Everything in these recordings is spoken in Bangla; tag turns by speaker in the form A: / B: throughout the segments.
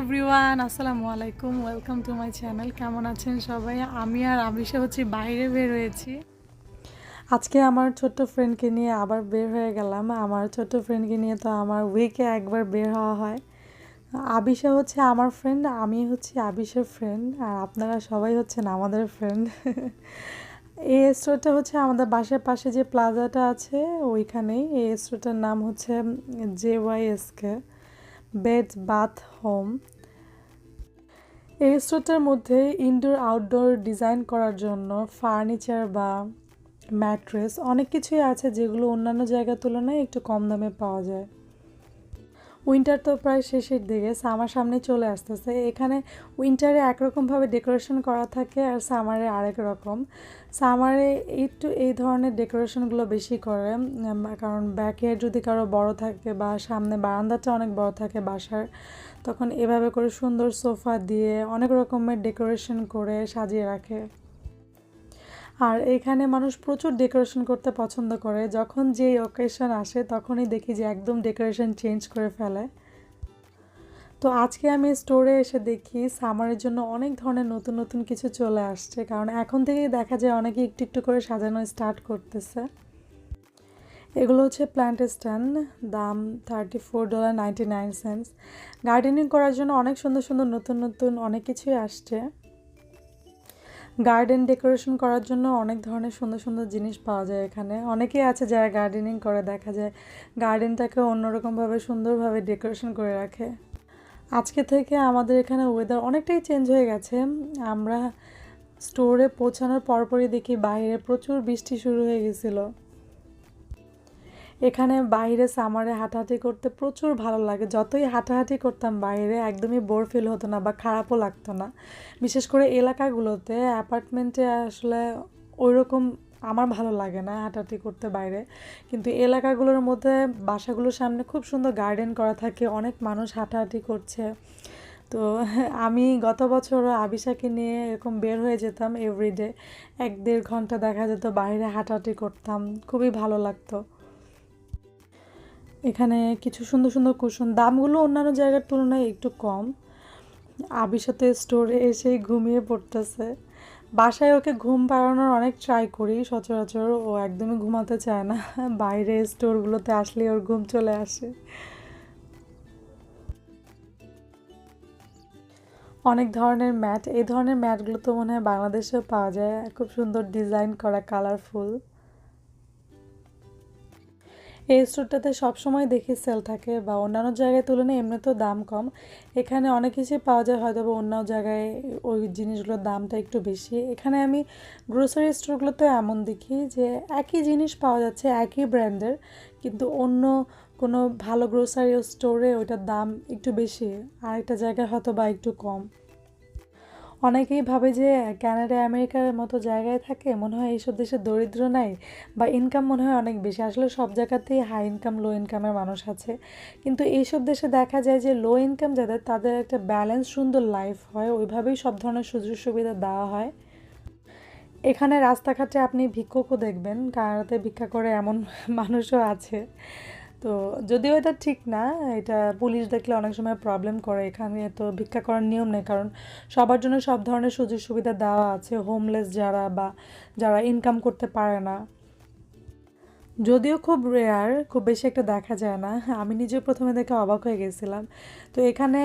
A: এভরিওয়ান আসসালামু আলাইকুম ওয়েলকাম টু মাই চ্যানেল কেমন আছেন সবাই আমি আর আমিষা হচ্ছে বাইরে বের হয়েছি আজকে আমার ছোট্ট ফ্রেন্ডকে নিয়ে আবার বের হয়ে গেলাম আমার ছোট্ট ফ্রেন্ডকে নিয়ে তো আমার উইকে একবার বের হওয়া হয় আবিষা হচ্ছে আমার ফ্রেন্ড আমি হচ্ছে আবিষের ফ্রেন্ড আর আপনারা সবাই হচ্ছেন আমাদের ফ্রেন্ড এই স্টোরটা হচ্ছে আমাদের বাসার পাশে যে প্লাজাটা আছে ওইখানেই এই স্টোরটার নাম হচ্ছে J Y SK K bed bath home এই স্টোরটার মধ্যে ইনডোর আউটডোর ডিজাইন করার জন্য ফার্নিচার বা ম্যাট্রেস অনেক কিছুই আছে যেগুলো অন্যান্য জায়গার তুলনায় একটু কম দামে পাওয়া যায় উইন্টার তো প্রায় শেষের দিকে সামার সামনে চলে আসতেছে এখানে উইন্টারে একরকমভাবে ডেকোরেশন করা থাকে আর সামারে আরেক রকম সামারে একটু এই ধরনের ডেকোরেশনগুলো বেশি করে কারণ ব্যাকে যদি কারো বড় থাকে বা সামনে বারান্দাটা অনেক বড় থাকে বাসার তখন এভাবে করে সুন্দর সোফা দিয়ে অনেক রকমের ডেকোরেশন করে সাজিয়ে রাখে আর এখানে মানুষ প্রচুর ডেকোরেশন করতে পছন্দ করে যখন যেই অকেশন আসে তখনই দেখি যে একদম ডেকোরেশন চেঞ্জ করে ফেলে তো আজকে আমি স্টোরে এসে দেখি সামারের জন্য অনেক ধরনের নতুন নতুন কিছু চলে আসছে কারণ এখন থেকেই দেখা যায় অনেকে একটু একটু করে সাজানো স্টার্ট করতেছে এগুলো হচ্ছে প্ল্যান্ট স্ট্যান্ড দাম thirty four dollar ninety nine cents gardening করার জন্য অনেক সুন্দর সুন্দর নতুন নতুন অনেক কিছুই আসছে গার্ডেন ডেকোরেশন করার জন্য অনেক ধরনের সুন্দর সুন্দর জিনিস পাওয়া যায় এখানে অনেকেই আছে যারা গার্ডেনিং করে দেখা যায় গার্ডেনটাকে অন্যরকমভাবে সুন্দরভাবে ডেকোরেশন করে রাখে আজকে থেকে আমাদের এখানে ওয়েদার অনেকটাই চেঞ্জ হয়ে গেছে আমরা স্টোরে পৌঁছানোর পরপরই দেখি বাইরে প্রচুর বৃষ্টি শুরু হয়ে গেছিলো এখানে বাইরে সামারে হাঁটাহাঁটি করতে প্রচুর ভালো লাগে যতই হাঁটাহাঁটি করতাম বাইরে একদমই বোর ফিল হতো না বা খারাপও লাগতো না বিশেষ করে এলাকাগুলোতে অ্যাপার্টমেন্টে আসলে ওইরকম আমার ভালো লাগে না হাঁটাহাঁটি করতে বাইরে কিন্তু এলাকাগুলোর মধ্যে বাসাগুলোর সামনে খুব সুন্দর গার্ডেন করা থাকে অনেক মানুষ হাঁটাহাঁটি করছে তো আমি গত বছর আবিশাকে নিয়ে এরকম বের হয়ে যেতাম এভরিডে এক দেড় ঘন্টা দেখা যেত বাইরে হাঁটাহাঁটি করতাম খুবই ভালো লাগতো এখানে কিছু সুন্দর সুন্দর কুশন দামগুলো অন্যান্য জায়গার তুলনায় একটু কম আবির সাথে স্টোরে এসে ঘুমিয়ে পড়তেছে বাসায় ওকে ঘুম পাড়ানোর অনেক ট্রাই করি সচরাচর ও একদমই ঘুমাতে চায় না বাইরে স্টোরগুলোতে আসলে ওর ঘুম চলে আসে অনেক ধরনের ম্যাট এই ধরনের ম্যাটগুলো তো মনে হয় বাংলাদেশেও পাওয়া যায় খুব সুন্দর ডিজাইন করা কালারফুল এই স্টোরটাতে সবসময় দেখি সেল থাকে বা অন্যান্য জায়গায় তুলনায় এমনি তো দাম কম এখানে অনেক কিছুই পাওয়া যায় হয়তো বা অন্য জায়গায় ওই জিনিসগুলোর দামটা একটু বেশি এখানে আমি গ্রোসারি স্টোরগুলোতে এমন দেখি যে একই জিনিস পাওয়া যাচ্ছে একই ব্র্যান্ডের কিন্তু অন্য কোনো ভালো গ্রোসারি স্টোরে ওইটার দাম একটু বেশি আর একটা জায়গায় হয়তো বা একটু কম অনেকেই ভাবে যে ক্যানাডা আমেরিকার মতো জায়গায় থাকে মনে হয় এইসব দেশে দরিদ্র নাই বা ইনকাম মনে হয় অনেক বেশি আসলে সব জায়গাতেই হাই ইনকাম লো ইনকামের মানুষ আছে কিন্তু এইসব দেশে দেখা যায় যে লো ইনকাম যাদের তাদের একটা ব্যালেন্স সুন্দর লাইফ হয় ওইভাবেই সব ধরনের সুযোগ সুবিধা দেওয়া হয় এখানে রাস্তাঘাটে আপনি ভিক্ষকও দেখবেন কারাতে ভিক্ষা করে এমন মানুষও আছে তো যদিও এটা ঠিক না এটা পুলিশ দেখলে অনেক সময় প্রবলেম করে এখানে তো ভিক্ষা করার নিয়ম নেই কারণ সবার জন্য সব ধরনের সুযোগ সুবিধা দেওয়া আছে হোমলেস যারা বা যারা ইনকাম করতে পারে না যদিও খুব রেয়ার খুব বেশি একটা দেখা যায় না আমি নিজে প্রথমে দেখে অবাক হয়ে গেছিলাম তো এখানে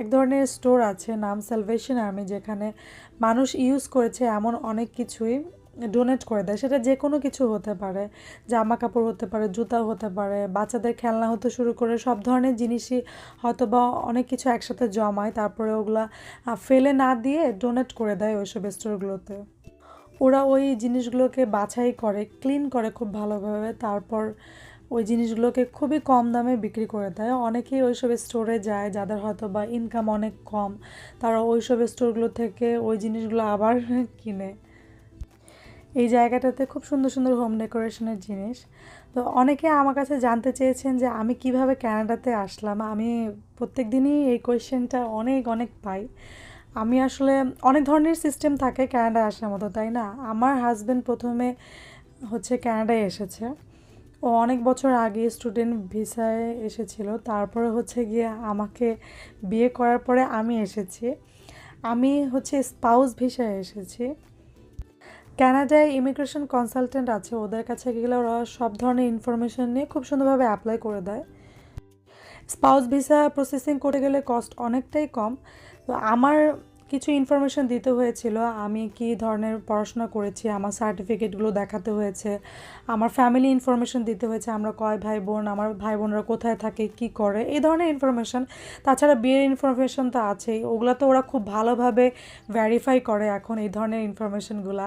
A: এক ধরনের স্টোর আছে নাম সালভেশন আর্মি যেখানে মানুষ ইউজ করেছে এমন অনেক কিছুই ডোনেট করে দেয় সেটা যে কোনো কিছু হতে পারে জামা কাপড় হতে পারে জুতা হতে পারে বাচ্চাদের খেলনা হতে শুরু করে সব ধরনের জিনিসই হয়তো বা অনেক কিছু একসাথে জমায় তারপরে ওগুলা ফেলে না দিয়ে ডোনেট করে দেয় ওইসব স্টোরগুলোতে ওরা ওই জিনিসগুলোকে বাছাই করে ক্লিন করে খুব ভালোভাবে তারপর ওই জিনিসগুলোকে খুবই কম দামে বিক্রি করে দেয় অনেকেই ওইসব স্টোরে যায় যাদের হয়তো বা ইনকাম অনেক কম তারা ওইসব স্টোরগুলো থেকে ওই জিনিসগুলো আবার কিনে এই জায়গাটাতে খুব সুন্দর সুন্দর হোম ডেকোরেশনের জিনিস তো অনেকে আমার কাছে জানতে চেয়েছেন যে আমি কিভাবে ক্যানাডাতে আসলাম আমি প্রত্যেক দিনই এই কোয়েশ্চেনটা অনেক অনেক পাই আমি আসলে অনেক ধরনের সিস্টেম থাকে ক্যানাডায় আসার মতো তাই না আমার হাজব্যান্ড প্রথমে হচ্ছে ক্যানাডায় এসেছে ও অনেক বছর আগে স্টুডেন্ট ভিসায় এসেছিল তারপরে হচ্ছে গিয়ে আমাকে বিয়ে করার পরে আমি এসেছি আমি হচ্ছে স্পাউস ভিসায় এসেছি ক্যানাডায় ইমিগ্রেশন কনসালটেন্ট আছে ওদের কাছে গেলে ওরা সব ধরনের ইনফরমেশন নিয়ে খুব সুন্দরভাবে অ্যাপ্লাই করে দেয় স্পাউস ভিসা প্রসেসিং করে গেলে কস্ট অনেকটাই কম তো আমার কিছু ইনফরমেশান দিতে হয়েছিল আমি কি ধরনের পড়াশোনা করেছি আমার সার্টিফিকেটগুলো দেখাতে হয়েছে আমার ফ্যামিলি ইনফরমেশান দিতে হয়েছে আমরা কয় ভাই বোন আমার ভাই বোনরা কোথায় থাকে কি করে এই ধরনের ইনফরমেশান তাছাড়া বিয়ের ইনফরমেশান তো আছেই ওগুলো তো ওরা খুব ভালোভাবে ভ্যারিফাই করে এখন এই ধরনের ইনফরমেশানগুলা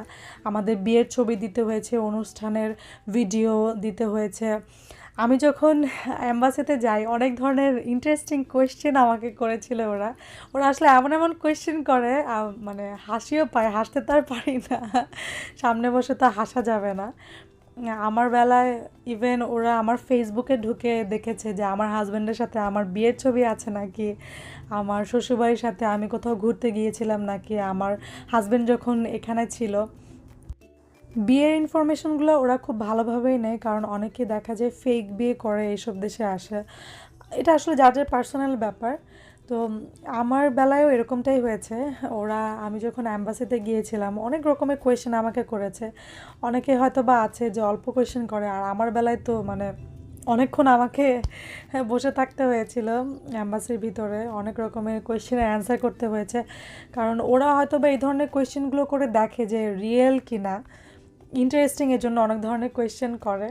A: আমাদের বিয়ের ছবি দিতে হয়েছে অনুষ্ঠানের ভিডিও দিতে হয়েছে আমি যখন অ্যাম্বাসিতে যাই অনেক ধরনের ইন্টারেস্টিং কোয়েশ্চেন আমাকে করেছিল ওরা ওরা আসলে এমন এমন কোয়েশ্চেন করে মানে হাসিও পায় হাসতে তার পারি না সামনে বসে তো হাসা যাবে না আমার বেলায় ইভেন ওরা আমার ফেসবুকে ঢুকে দেখেছে যে আমার হাজব্যান্ডের সাথে আমার বিয়ের ছবি আছে নাকি আমার শ্বশুরবাড়ির সাথে আমি কোথাও ঘুরতে গিয়েছিলাম নাকি আমার হাজব্যান্ড যখন এখানে ছিল বিয়ের ইনফরমেশনগুলো ওরা খুব ভালোভাবেই নেয় কারণ অনেকে দেখা যায় ফেক বিয়ে করে এইসব দেশে আসে এটা আসলে যার যার পার্সোনাল ব্যাপার তো আমার বেলায়ও এরকমটাই হয়েছে ওরা আমি যখন অ্যাম্বাসিতে গিয়েছিলাম অনেক রকমের কোয়েশ্চেন আমাকে করেছে অনেকে হয়তো বা আছে যে অল্প কোয়েশ্চেন করে আর আমার বেলায় তো মানে অনেকক্ষণ আমাকে বসে থাকতে হয়েছিল অ্যাম্বাসির ভিতরে অনেক রকমের কোয়েশ্চেনের অ্যান্সার করতে হয়েছে কারণ ওরা হয়তো বা এই ধরনের কোয়েশ্চেনগুলো করে দেখে যে রিয়েল কি না ইন্টারেস্টিং এর জন্য অনেক ধরনের কোয়েশ্চেন করে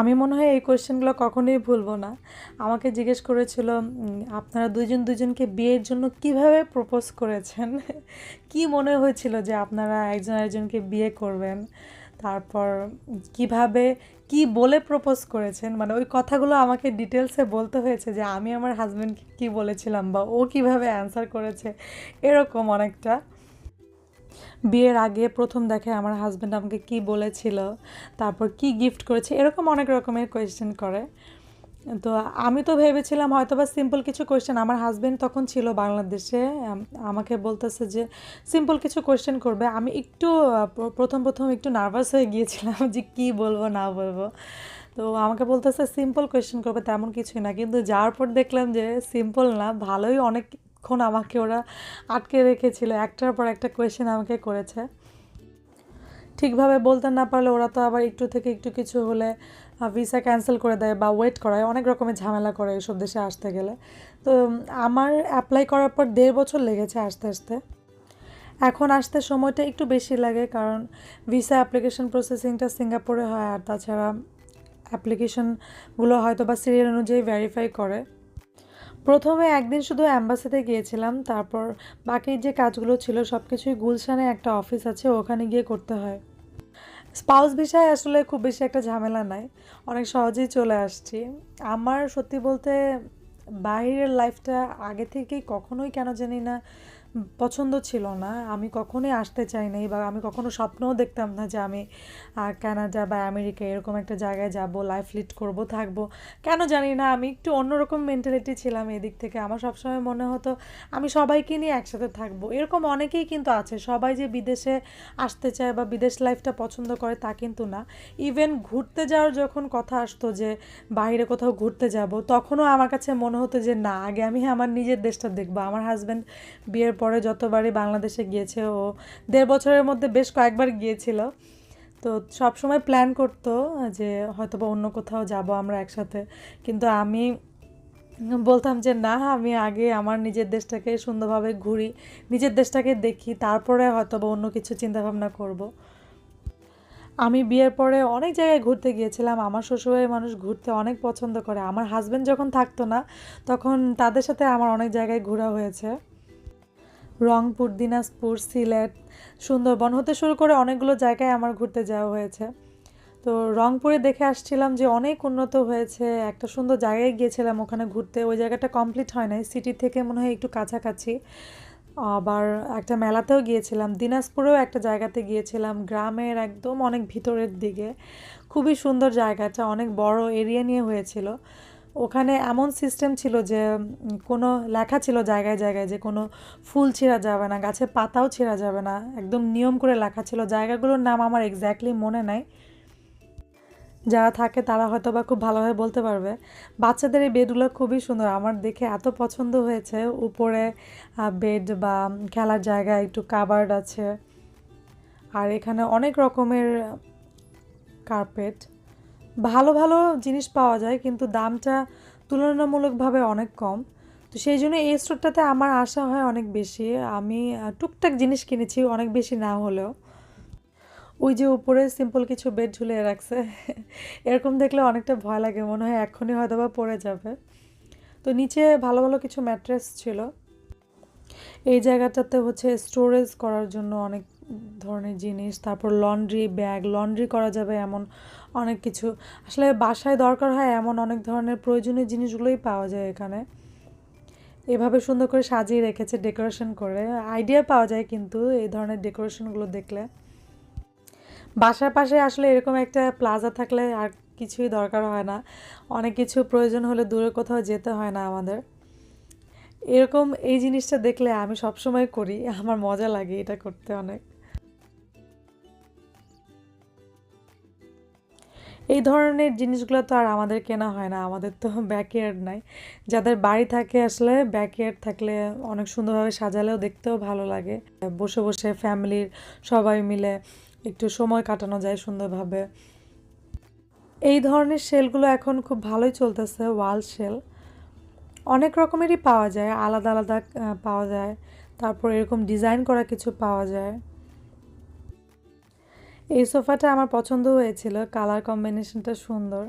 A: আমি মনে হয় এই কোয়েশ্চেনগুলো কখনোই ভুলবো না আমাকে জিজ্ঞেস করেছিল আপনারা দুজন দুজনকে বিয়ের জন্য কিভাবে প্রপোজ করেছেন কি মনে হয়েছিল যে আপনারা একজন একজনকে বিয়ে করবেন তারপর কিভাবে কি বলে প্রপোজ করেছেন মানে ওই কথাগুলো আমাকে ডিটেলসে বলতে হয়েছে যে আমি আমার হাজব্যান্ডকে কি বলেছিলাম বা ও কিভাবে অ্যান্সার করেছে এরকম অনেকটা বিয়ের আগে প্রথম দেখে আমার হাজব্যান্ড আমাকে কি বলেছিল তারপর কি গিফট করেছে এরকম অনেক রকমের কোয়েশ্চেন করে তো আমি তো ভেবেছিলাম হয়তো বা সিম্পল কিছু কোয়েশ্চেন আমার হাজব্যান্ড তখন ছিল বাংলাদেশে আমাকে বলতেছে যে সিম্পল কিছু কোয়েশ্চেন করবে আমি একটু প্রথম প্রথম একটু নার্ভাস হয়ে গিয়েছিলাম যে কি বলবো না বলবো তো আমাকে বলতেছে সিম্পল কোয়েশ্চেন করবে তেমন কিছুই না কিন্তু যাওয়ার পর দেখলাম যে সিম্পল না ভালোই অনেক কতক্ষণ আমাকে ওরা আটকে রেখেছিল একটার পর একটা কোয়েশ্চেন আমাকে করেছে ঠিকভাবে বলতে না পারলে ওরা তো আবার একটু থেকে একটু কিছু হলে ভিসা ক্যান্সেল করে দেয় বা ওয়েট করায় অনেক রকমের ঝামেলা করে এইসব দেশে আসতে গেলে তো আমার অ্যাপ্লাই করার পর দেড় বছর লেগেছে আস্তে আস্তে এখন আসতে সময়টা একটু বেশি লাগে কারণ ভিসা অ্যাপ্লিকেশন প্রসেসিংটা সিঙ্গাপুরে হয় আর তাছাড়া অ্যাপ্লিকেশনগুলো হয়তো বা সিরিয়াল অনুযায়ী ভেরিফাই করে প্রথমে একদিন শুধু অ্যাম্বাসিতে গিয়েছিলাম তারপর বাকি যে কাজগুলো ছিল সব কিছুই গুলশানে একটা অফিস আছে ওখানে গিয়ে করতে হয় স্পাউস বিষয়ে আসলে খুব বেশি একটা ঝামেলা নাই অনেক সহজেই চলে আসছি আমার সত্যি বলতে বাইরের লাইফটা আগে থেকেই কখনোই কেন জানি না পছন্দ ছিল না আমি কখনোই আসতে চাই নাই বা আমি কখনো স্বপ্নও দেখতাম না যে আমি কানাডা বা আমেরিকা এরকম একটা জায়গায় যাব লাইফ লিড করব থাকব কেন জানি না আমি একটু অন্যরকম মেন্টালিটি ছিলাম এদিক থেকে আমার সবসময় মনে হতো আমি সবাইকে নিয়ে একসাথে থাকবো এরকম অনেকেই কিন্তু আছে সবাই যে বিদেশে আসতে চায় বা বিদেশ লাইফটা পছন্দ করে তা কিন্তু না ইভেন ঘুরতে যাওয়ার যখন কথা আসতো যে বাইরে কোথাও ঘুরতে যাব তখনও আমার কাছে মনে হতো যে না আগে আমি আমার নিজের দেশটা দেখবো আমার হাজব্যান্ড বিয়ের পরে যতবারই বাংলাদেশে গিয়েছে ও দেড় বছরের মধ্যে বেশ কয়েকবার গিয়েছিল তো সব সময় প্ল্যান করতো যে হয়তো বা অন্য কোথাও যাব আমরা একসাথে কিন্তু আমি বলতাম যে না আমি আগে আমার নিজের দেশটাকে সুন্দরভাবে ঘুরি নিজের দেশটাকে দেখি তারপরে হয়তো বা অন্য কিছু চিন্তাভাবনা করব। আমি বিয়ের পরে অনেক জায়গায় ঘুরতে গিয়েছিলাম আমার শ্বশুরের মানুষ ঘুরতে অনেক পছন্দ করে আমার হাজব্যান্ড যখন থাকতো না তখন তাদের সাথে আমার অনেক জায়গায় ঘোরা হয়েছে রংপুর দিনাজপুর সিলেট সুন্দরবন হতে শুরু করে অনেকগুলো জায়গায় আমার ঘুরতে যাওয়া হয়েছে তো রংপুরে দেখে আসছিলাম যে অনেক উন্নত হয়েছে একটা সুন্দর জায়গায় গিয়েছিলাম ওখানে ঘুরতে ওই জায়গাটা কমপ্লিট হয় নাই সিটি থেকে মনে হয় একটু কাছাকাছি আবার একটা মেলাতেও গিয়েছিলাম দিনাজপুরেও একটা জায়গাতে গিয়েছিলাম গ্রামের একদম অনেক ভিতরের দিকে খুবই সুন্দর জায়গাটা অনেক বড় এরিয়া নিয়ে হয়েছিল ওখানে এমন সিস্টেম ছিল যে কোনো লেখা ছিল জায়গায় জায়গায় যে কোনো ফুল ছিঁড়া যাবে না গাছের পাতাও ছিঁড়া যাবে না একদম নিয়ম করে লেখা ছিল জায়গাগুলোর নাম আমার এক্স্যাক্টলি মনে নাই যারা থাকে তারা হয়তো বা খুব ভালোভাবে বলতে পারবে বাচ্চাদের এই বেডগুলো খুবই সুন্দর আমার দেখে এত পছন্দ হয়েছে উপরে বেড বা খেলার জায়গা একটু কাবার্ড আছে আর এখানে অনেক রকমের কার্পেট ভালো ভালো জিনিস পাওয়া যায় কিন্তু দামটা তুলনামূলকভাবে অনেক কম তো সেই জন্য এই স্টোরটাতে আমার আশা হয় অনেক বেশি আমি টুকটাক জিনিস কিনেছি অনেক বেশি না হলেও ওই যে উপরে সিম্পল কিছু বেড ঝুলিয়ে রাখছে এরকম দেখলে অনেকটা ভয় লাগে মনে হয় এখনই হয়তো বা পড়ে যাবে তো নিচে ভালো ভালো কিছু ম্যাট্রেস ছিল এই জায়গাটাতে হচ্ছে স্টোরেজ করার জন্য অনেক ধরনের জিনিস তারপর লন্ড্রি ব্যাগ লন্ড্রি করা যাবে এমন অনেক কিছু আসলে বাসায় দরকার হয় এমন অনেক ধরনের প্রয়োজনীয় জিনিসগুলোই পাওয়া যায় এখানে এভাবে সুন্দর করে সাজিয়ে রেখেছে ডেকোরেশন করে আইডিয়া পাওয়া যায় কিন্তু এই ধরনের ডেকোরেশনগুলো দেখলে বাসার পাশে আসলে এরকম একটা প্লাজা থাকলে আর কিছুই দরকার হয় না অনেক কিছু প্রয়োজন হলে দূরে কোথাও যেতে হয় না আমাদের এরকম এই জিনিসটা দেখলে আমি সবসময় করি আমার মজা লাগে এটা করতে অনেক এই ধরনের জিনিসগুলো তো আর আমাদের কেনা হয় না আমাদের তো ব্যাকয়ার্ড নাই যাদের বাড়ি থাকে আসলে ব্যাকয়ার্ড থাকলে অনেক সুন্দরভাবে সাজালেও দেখতেও ভালো লাগে বসে বসে ফ্যামিলির সবাই মিলে একটু সময় কাটানো যায় সুন্দরভাবে এই ধরনের সেলগুলো এখন খুব ভালোই চলতেছে ওয়াল সেল অনেক রকমেরই পাওয়া যায় আলাদা আলাদা পাওয়া যায় তারপর এরকম ডিজাইন করা কিছু পাওয়া যায় এই সোফাটা আমার পছন্দ হয়েছিল কালার কম্বিনেশনটা সুন্দর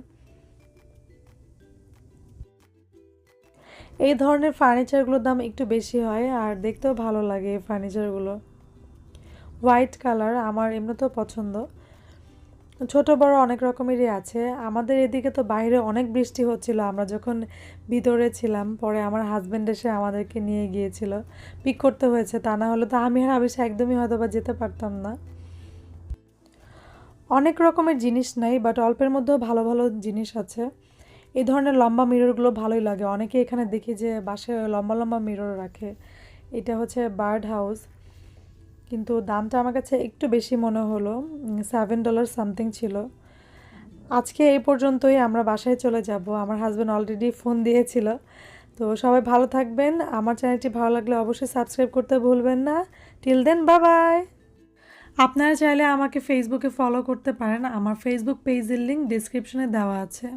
A: এই ধরনের ফার্নিচারগুলোর দাম একটু বেশি হয় আর দেখতেও ভালো লাগে এই ফার্নিচারগুলো হোয়াইট কালার আমার এমনিতেও পছন্দ ছোট বড় অনেক রকমেরই আছে আমাদের এদিকে তো বাইরে অনেক বৃষ্টি হচ্ছিল আমরা যখন ভিতরে ছিলাম পরে আমার হাজব্যান্ড এসে আমাদেরকে নিয়ে গিয়েছিল পিক করতে হয়েছে তা না হলে তো আমি আর আবিষা একদমই হয়তো বা যেতে পারতাম না অনেক রকমের জিনিস নেই বাট অল্পের মধ্যেও ভালো ভালো জিনিস আছে এই ধরনের লম্বা মিররগুলো ভালোই লাগে অনেকে এখানে দেখি যে বাসে লম্বা লম্বা মিরর রাখে এটা হচ্ছে বার্ড হাউস কিন্তু দামটা আমার কাছে একটু বেশি মনে হলো সেভেন ডলার সামথিং ছিল আজকে এই পর্যন্তই আমরা বাসায় চলে যাব আমার হাজব্যান্ড অলরেডি ফোন দিয়েছিল তো সবাই ভালো থাকবেন আমার চ্যানেলটি ভালো লাগলে অবশ্যই সাবস্ক্রাইব করতে ভুলবেন না টিল দেন বাবাই আপনারা চাইলে আমাকে ফেসবুকে ফলো করতে পারেন আমার ফেসবুক পেজের লিঙ্ক ডিসক্রিপশনে দেওয়া আছে